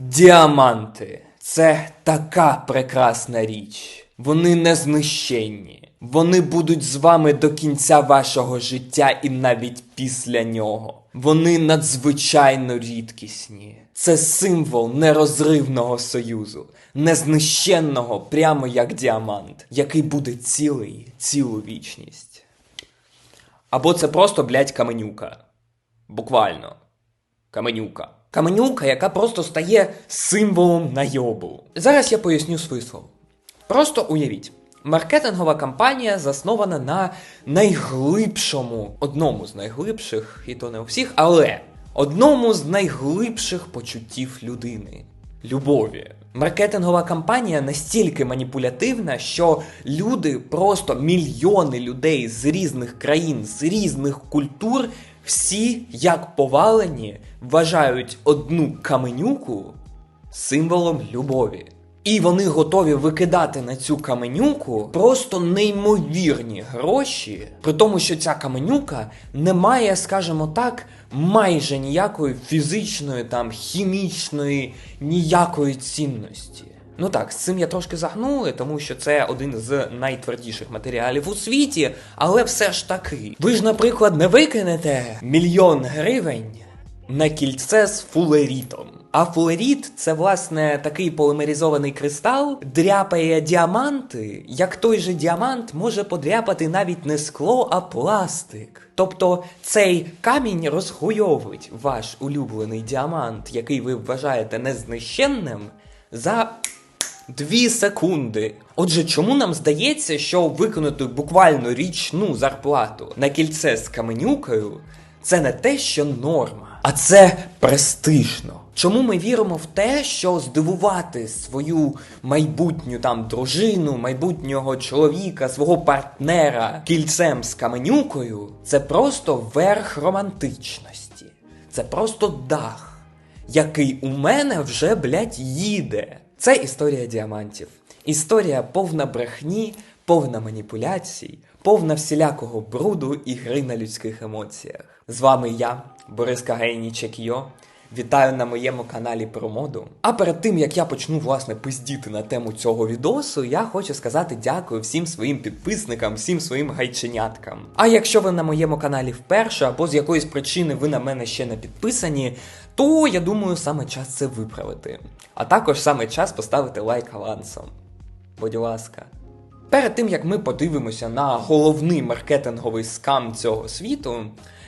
Діаманти це така прекрасна річ. Вони незнищенні. Вони будуть з вами до кінця вашого життя і навіть після нього. Вони надзвичайно рідкісні. Це символ нерозривного союзу, незнищенного, прямо як діамант, який буде цілий цілу вічність. Або це просто, блядь, каменюка. Буквально. Каменюка. Каменюка, яка просто стає символом найобу. Зараз я поясню слова. Просто уявіть. Маркетингова кампанія заснована на найглибшому, одному з найглибших, і то не у всіх, але одному з найглибших почуттів людини любові. Маркетингова кампанія настільки маніпулятивна, що люди, просто мільйони людей з різних країн, з різних культур, всі, як повалені, вважають одну каменюку символом любові. І вони готові викидати на цю каменюку просто неймовірні гроші, при тому, що ця каменюка не має, скажімо так, майже ніякої фізичної, там хімічної, ніякої цінності. Ну так, з цим я трошки загнули, тому що це один з найтвердіших матеріалів у світі, але все ж таки. Ви ж, наприклад, не викинете мільйон гривень на кільце з фулерітом. А фулеріт це власне такий полимеризований кристал, дряпає діаманти, як той же діамант може подряпати навіть не скло, а пластик. Тобто цей камінь розхуйовить ваш улюблений діамант, який ви вважаєте незнищенним, за Дві секунди. Отже, чому нам здається, що виконати буквально річну зарплату на кільце з каменюкою це не те, що норма, а це престижно. Чому ми віримо в те, що здивувати свою майбутню там дружину, майбутнього чоловіка, свого партнера кільцем з каменюкою це просто верх романтичності, це просто дах, який у мене вже, блядь, їде. Це історія діамантів. Історія повна брехні, повна маніпуляцій, повна всілякого бруду і гри на людських емоціях. З вами я, Борис Кагайнічек Йо. Вітаю на моєму каналі про моду. А перед тим як я почну власне пиздіти на тему цього відосу, я хочу сказати дякую всім своїм підписникам, всім своїм гайченяткам. А якщо ви на моєму каналі вперше або з якоїсь причини ви на мене ще не підписані, то я думаю, саме час це виправити. А також саме час поставити лайк авансом. Будь ласка. Перед тим як ми подивимося на головний маркетинговий скам цього світу,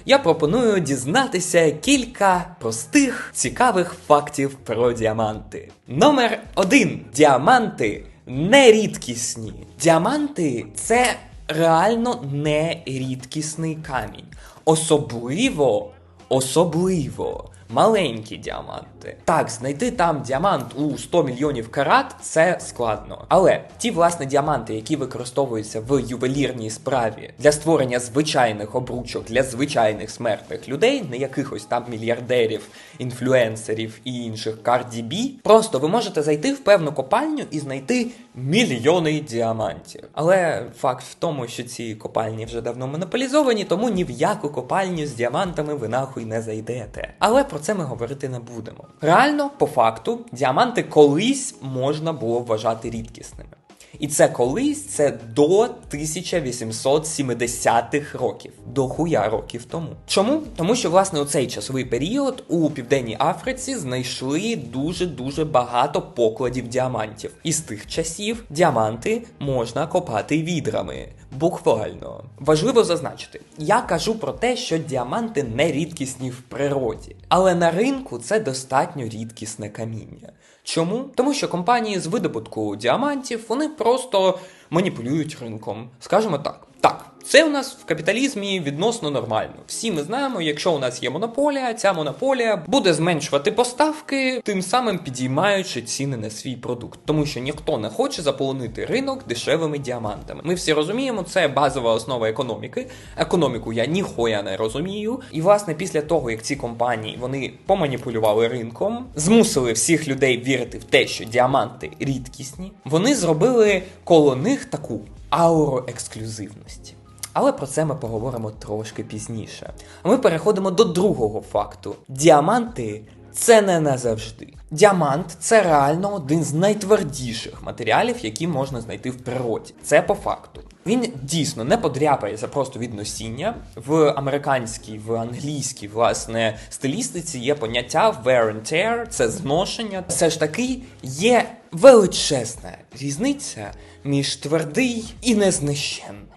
я пропоную дізнатися кілька простих цікавих фактів про діаманти. Номер один: діаманти нерідкісні. Діаманти це реально не рідкісний камінь. Особливо, особливо. Маленькі діаманти. Так, знайти там діамант у 100 мільйонів карат це складно. Але ті власне діаманти, які використовуються в ювелірній справі для створення звичайних обручок для звичайних смертних людей, не якихось там мільярдерів, інфлюенсерів і інших B, просто ви можете зайти в певну копальню і знайти мільйони діамантів. Але факт в тому, що ці копальні вже давно монополізовані, тому ні в яку копальню з діамантами ви нахуй не зайдете. Але про це ми говорити не будемо. Реально, по факту, діаманти колись можна було вважати рідкісними. І це колись це до 1870-х років, до хуя років тому. Чому? Тому що власне у цей часовий період у південній Африці знайшли дуже дуже багато покладів діамантів. І з тих часів діаманти можна копати відрами. Буквально важливо зазначити, я кажу про те, що діаманти не рідкісні в природі, але на ринку це достатньо рідкісне каміння. Чому? Тому що компанії з видобутку діамантів вони просто маніпулюють ринком. Скажімо так. Так, це у нас в капіталізмі відносно нормально. Всі ми знаємо, якщо у нас є монополія, ця монополія буде зменшувати поставки, тим самим підіймаючи ціни на свій продукт, тому що ніхто не хоче заполонити ринок дешевими діамантами. Ми всі розуміємо, це базова основа економіки. Економіку я ніхуя не розумію. І власне після того, як ці компанії вони поманіпулювали ринком, змусили всіх людей вірити в те, що діаманти рідкісні, вони зробили коло них таку ауру ексклюзивності. Але про це ми поговоримо трошки пізніше. А ми переходимо до другого факту: діаманти Це не назавжди. Діамант це реально один з найтвердіших матеріалів, які можна знайти в природі. Це по факту. Він дійсно не подряпається просто від носіння. В американській, в англійській, власне, стилістиці є поняття wear and tear, це зношення. Все ж таки є величезна різниця між твердий і незнищенний.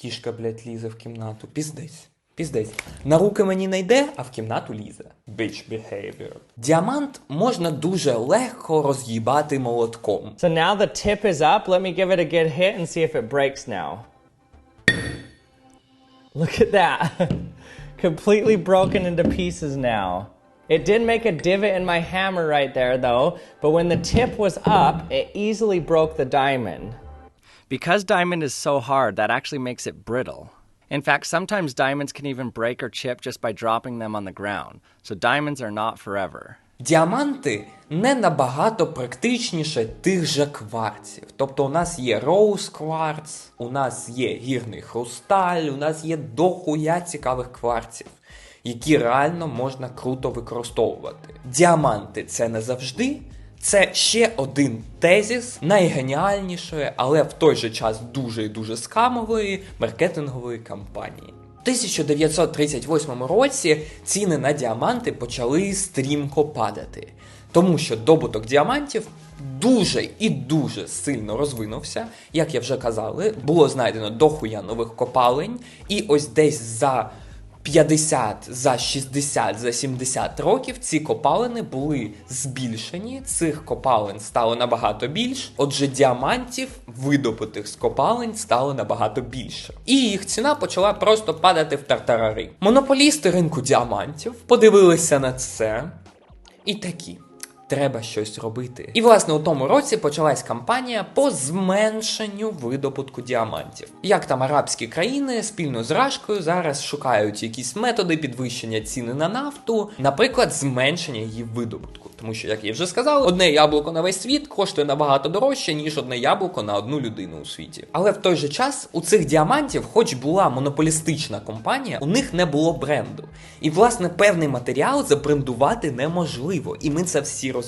Кішка, блядь, лізе в кімнату. Піздець. Піздець. На руки мені не йде, а в кімнату лізе. Bitch behavior. Діамант можна дуже легко роз'їбати молотком. So now the tip is up. Let me give it a good hit and see if it breaks now. Look at that. Completely broken into pieces now. It did make a divot in my hammer right there, though, but when the tip was up, it easily broke the diamond. Because diamond is so hard, that actually makes it brittle. In fact, sometimes diamonds can even break or chip just by dropping them on the ground, so diamonds are not forever. Діаманти не набагато практичніше тих же кварців. Тобто у нас є роуз кварц, у нас є гірний хрусталь, у нас є дохуя цікавих кварців, які реально можна круто використовувати. Діаманти це не завжди. Це ще один тезіс найгеніальнішої, але в той же час дуже і дуже скамової маркетингової кампанії. У 1938 році ціни на діаманти почали стрімко падати, тому що добуток діамантів дуже і дуже сильно розвинувся. Як я вже казали, було знайдено дохуя нових копалень, і ось десь за 50, за 60, за 70 років ці копалини були збільшені. Цих копалин стало набагато більш. Отже, діамантів, видобутих з копалень, стало набагато більше. І їх ціна почала просто падати в тартарари. Монополісти ринку діамантів подивилися на це і такі. Треба щось робити. І власне у тому році почалась кампанія по зменшенню видобутку діамантів. Як там арабські країни спільно з Рашкою зараз шукають якісь методи підвищення ціни на нафту, наприклад, зменшення її видобутку. Тому що, як я вже сказав, одне яблуко на весь світ коштує набагато дорожче, ніж одне яблуко на одну людину у світі. Але в той же час у цих діамантів, хоч була монополістична компанія, у них не було бренду. І власне певний матеріал забрендувати неможливо, і ми це всі розуміємо.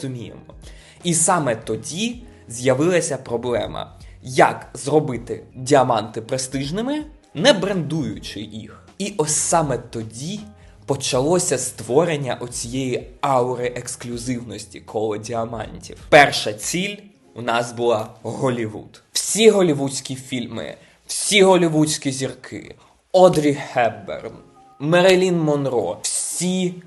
І саме тоді з'явилася проблема, як зробити діаманти престижними, не брендуючи їх. І ось саме тоді почалося створення оцієї аури ексклюзивності коло діамантів. Перша ціль у нас була Голівуд. Всі голівудські фільми, всі голівудські зірки, Одрі Хепберн, Мерелін Монро. Всі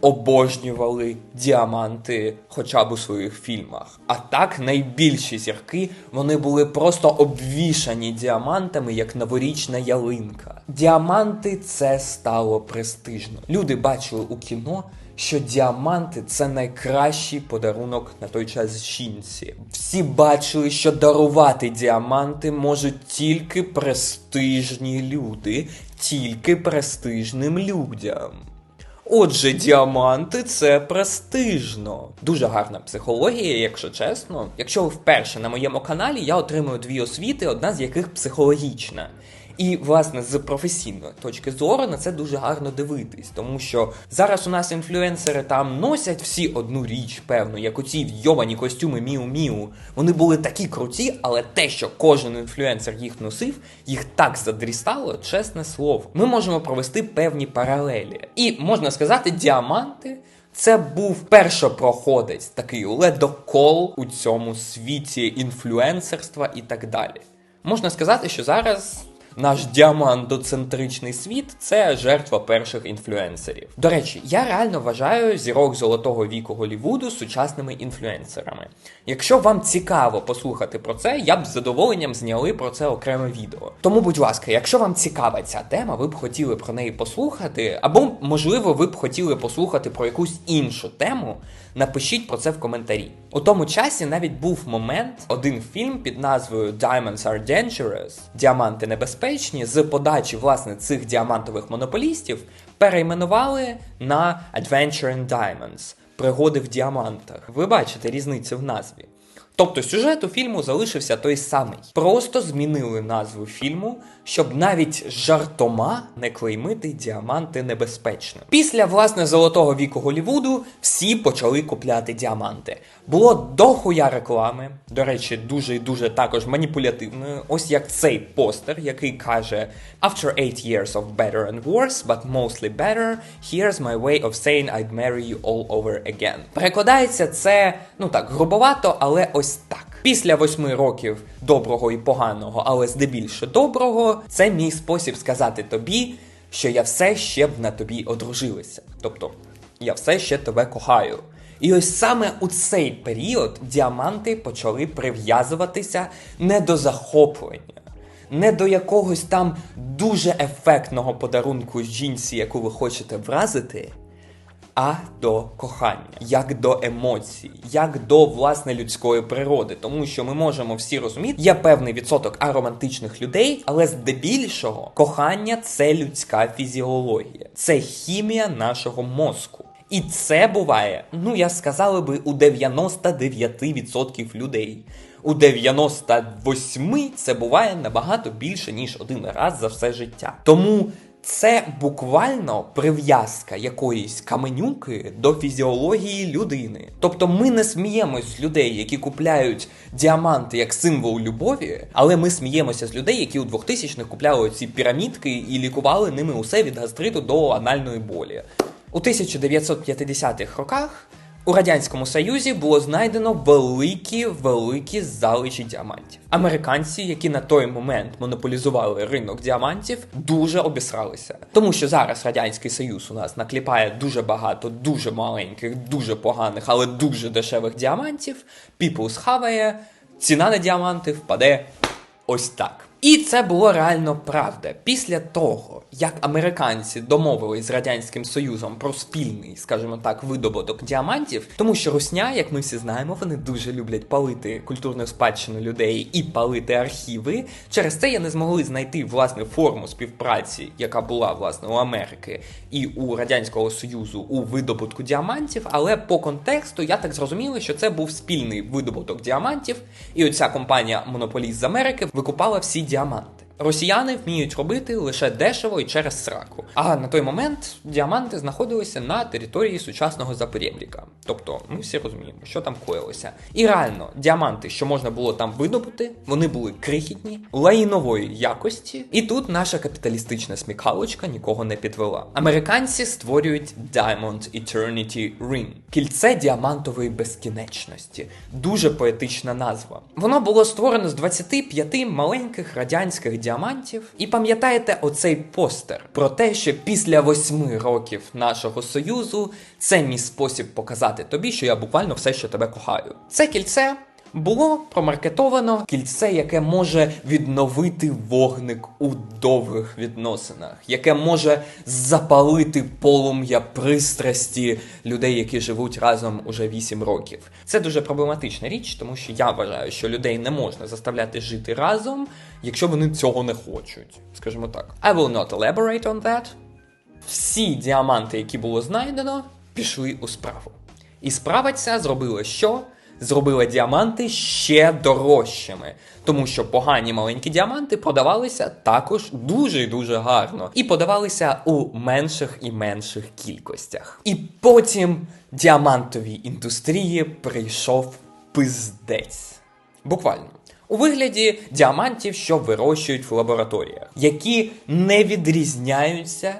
обожнювали діаманти хоча б у своїх фільмах. А так найбільші зірки вони були просто обвішані діамантами, як новорічна ялинка. Діаманти це стало престижно. Люди бачили у кіно, що діаманти це найкращий подарунок на той час жінці. Всі бачили, що дарувати діаманти можуть тільки престижні люди, тільки престижним людям. Отже, діаманти це престижно. Дуже гарна психологія, якщо чесно. Якщо ви вперше на моєму каналі, я отримую дві освіти, одна з яких психологічна. І, власне, з професійної точки зору на це дуже гарно дивитись, тому що зараз у нас інфлюенсери там носять всі одну річ, певну, як оці вйобані костюми Міу-Міу. Вони були такі круті, але те, що кожен інфлюенсер їх носив, їх так задрістало, чесне слово. Ми можемо провести певні паралелі. І можна сказати, діаманти. Це був першопроходець, такий ледокол у цьому світі інфлюенсерства і так далі. Можна сказати, що зараз наш діамантоцентричний світ це жертва перших інфлюенсерів. До речі, я реально вважаю зірок золотого віку Голівуду сучасними інфлюенсерами. Якщо вам цікаво послухати про це, я б з задоволенням зняли про це окреме відео. Тому, будь ласка, якщо вам цікава ця тема, ви б хотіли про неї послухати, або можливо ви б хотіли послухати про якусь іншу тему. Напишіть про це в коментарі. У тому часі навіть був момент, один фільм під назвою Diamonds are Dangerous Діаманти небезпечні з подачі власне цих діамантових монополістів перейменували на Adventure in Diamonds Пригоди в діамантах. Ви бачите різницю в назві. Тобто сюжет у фільму залишився той самий. Просто змінили назву фільму, щоб навіть жартома не клеймити діаманти небезпечно. Після власне золотого віку Голівуду всі почали купляти діаманти. Було дохуя реклами, до речі, дуже і дуже також маніпулятивною. Ось як цей постер, який каже: After eight years of better and worse, but mostly better, here's my way of saying I'd marry you all over again. Перекладається це ну так грубовато, але ось так. Після восьми років доброго і поганого, але здебільше доброго, це мій спосіб сказати тобі, що я все ще б на тобі одружилася. Тобто, я все ще тебе кохаю. І ось саме у цей період діаманти почали прив'язуватися не до захоплення, не до якогось там дуже ефектного подарунку жінці, яку ви хочете вразити, а до кохання, як до емоцій, як до власне людської природи. Тому що ми можемо всі розуміти, є певний відсоток аромантичних людей, але здебільшого кохання це людська фізіологія, це хімія нашого мозку. І це буває, ну я сказала би, у 99% людей. У 98 це буває набагато більше, ніж один раз за все життя. Тому це буквально прив'язка якоїсь каменюки до фізіології людини. Тобто ми не сміємось з людей, які купляють діаманти як символ любові, але ми сміємося з людей, які у 2000-х купляли ці пірамідки і лікували ними усе від гастриту до анальної болі. У 1950-х роках у радянському союзі було знайдено великі великі залиші діамантів. Американці, які на той момент монополізували ринок діамантів, дуже обісралися, тому що зараз радянський союз у нас накліпає дуже багато дуже маленьких, дуже поганих, але дуже дешевих діамантів. People схаває, ціна на діаманти впаде ось так. І це було реально правда. Після того, як американці домовились з радянським союзом про спільний, скажімо так, видобуток діамантів, тому що русня, як ми всі знаємо, вони дуже люблять палити культурну спадщину людей і палити архіви. Через це я не змогли знайти власне форму співпраці, яка була власне у Америки і у радянського союзу у видобутку діамантів. Але по контексту я так зрозуміла, що це був спільний видобуток діамантів, і оця компанія Монополіст з Америки викупала всі діаманти. Росіяни вміють робити лише дешево і через сраку. А на той момент діаманти знаходилися на території сучасного Запорєбріка. Тобто, ми всі розуміємо, що там коїлося. І реально, діаманти, що можна було там видобути, вони були крихітні, лаїнової якості. І тут наша капіталістична смікалочка нікого не підвела. Американці створюють Diamond Eternity Ring – кільце діамантової безкінечності. Дуже поетична назва. Воно було створено з 25 маленьких радянських діамантів. І пам'ятаєте оцей постер про те, що після восьми років нашого союзу це мій спосіб показати тобі, що я буквально все ще тебе кохаю. Це кільце. Було промаркетовано кільце, яке може відновити вогник у довгих відносинах, яке може запалити полум'я пристрасті людей, які живуть разом уже 8 років. Це дуже проблематична річ, тому що я вважаю, що людей не можна заставляти жити разом, якщо вони цього не хочуть. Скажімо так. I will not elaborate on that. Всі діаманти, які було знайдено, пішли у справу. І справа ця зробила що? Зробила діаманти ще дорожчими, тому що погані маленькі діаманти продавалися також дуже і дуже гарно, і подавалися у менших і менших кількостях. І потім діамантовій індустрії прийшов пиздець. Буквально. У вигляді діамантів, що вирощують в лабораторіях, які не відрізняються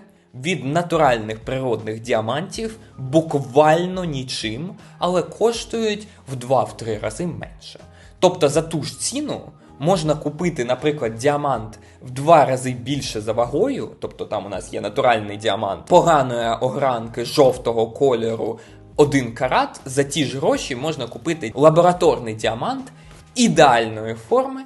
від натуральних природних діамантів буквально нічим, але коштують в 2-3 рази менше. Тобто за ту ж ціну можна купити, наприклад, діамант в два рази більше за вагою, тобто там у нас є натуральний діамант, поганої огранки жовтого кольору. Один карат за ті ж гроші можна купити лабораторний діамант ідеальної форми,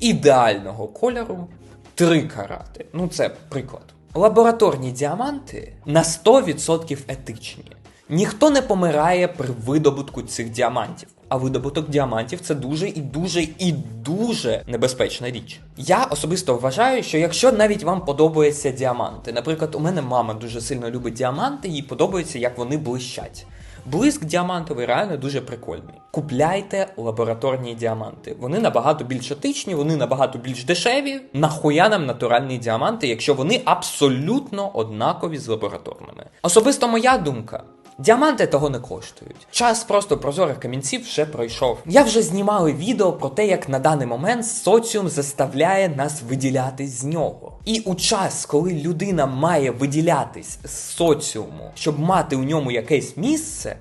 ідеального кольору 3 карати. Ну, це приклад. Лабораторні діаманти на 100% етичні. Ніхто не помирає при видобутку цих діамантів. А видобуток діамантів це дуже і дуже і дуже небезпечна річ. Я особисто вважаю, що якщо навіть вам подобаються діаманти, наприклад, у мене мама дуже сильно любить діаманти, їй подобається, як вони блищать. Блиск діамантовий реально дуже прикольний. Купляйте лабораторні діаманти. Вони набагато більш етичні, вони набагато більш дешеві. Нахуя нам натуральні діаманти, якщо вони абсолютно однакові з лабораторними. Особисто моя думка. Діаманти того не коштують. Час просто прозорих камінців вже пройшов. Я вже знімали відео про те, як на даний момент соціум заставляє нас виділятись з нього. І у час, коли людина має виділятись з соціуму, щоб мати у ньому якесь місце,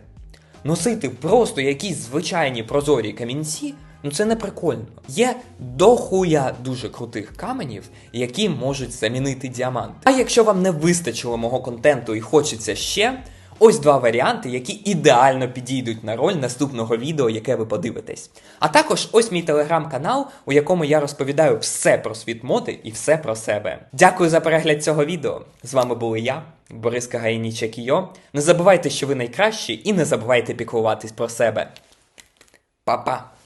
носити просто якісь звичайні прозорі камінці. Ну це не прикольно. Є дохуя дуже крутих каменів, які можуть замінити діамант. А якщо вам не вистачило мого контенту і хочеться ще, ось два варіанти, які ідеально підійдуть на роль наступного відео, яке ви подивитесь. А також ось мій телеграм-канал, у якому я розповідаю все про світ моди і все про себе. Дякую за перегляд цього відео. З вами були я, Борис Кагаїніча Кійо. Не забувайте, що ви найкращі, і не забувайте піклуватись про себе. Па-па!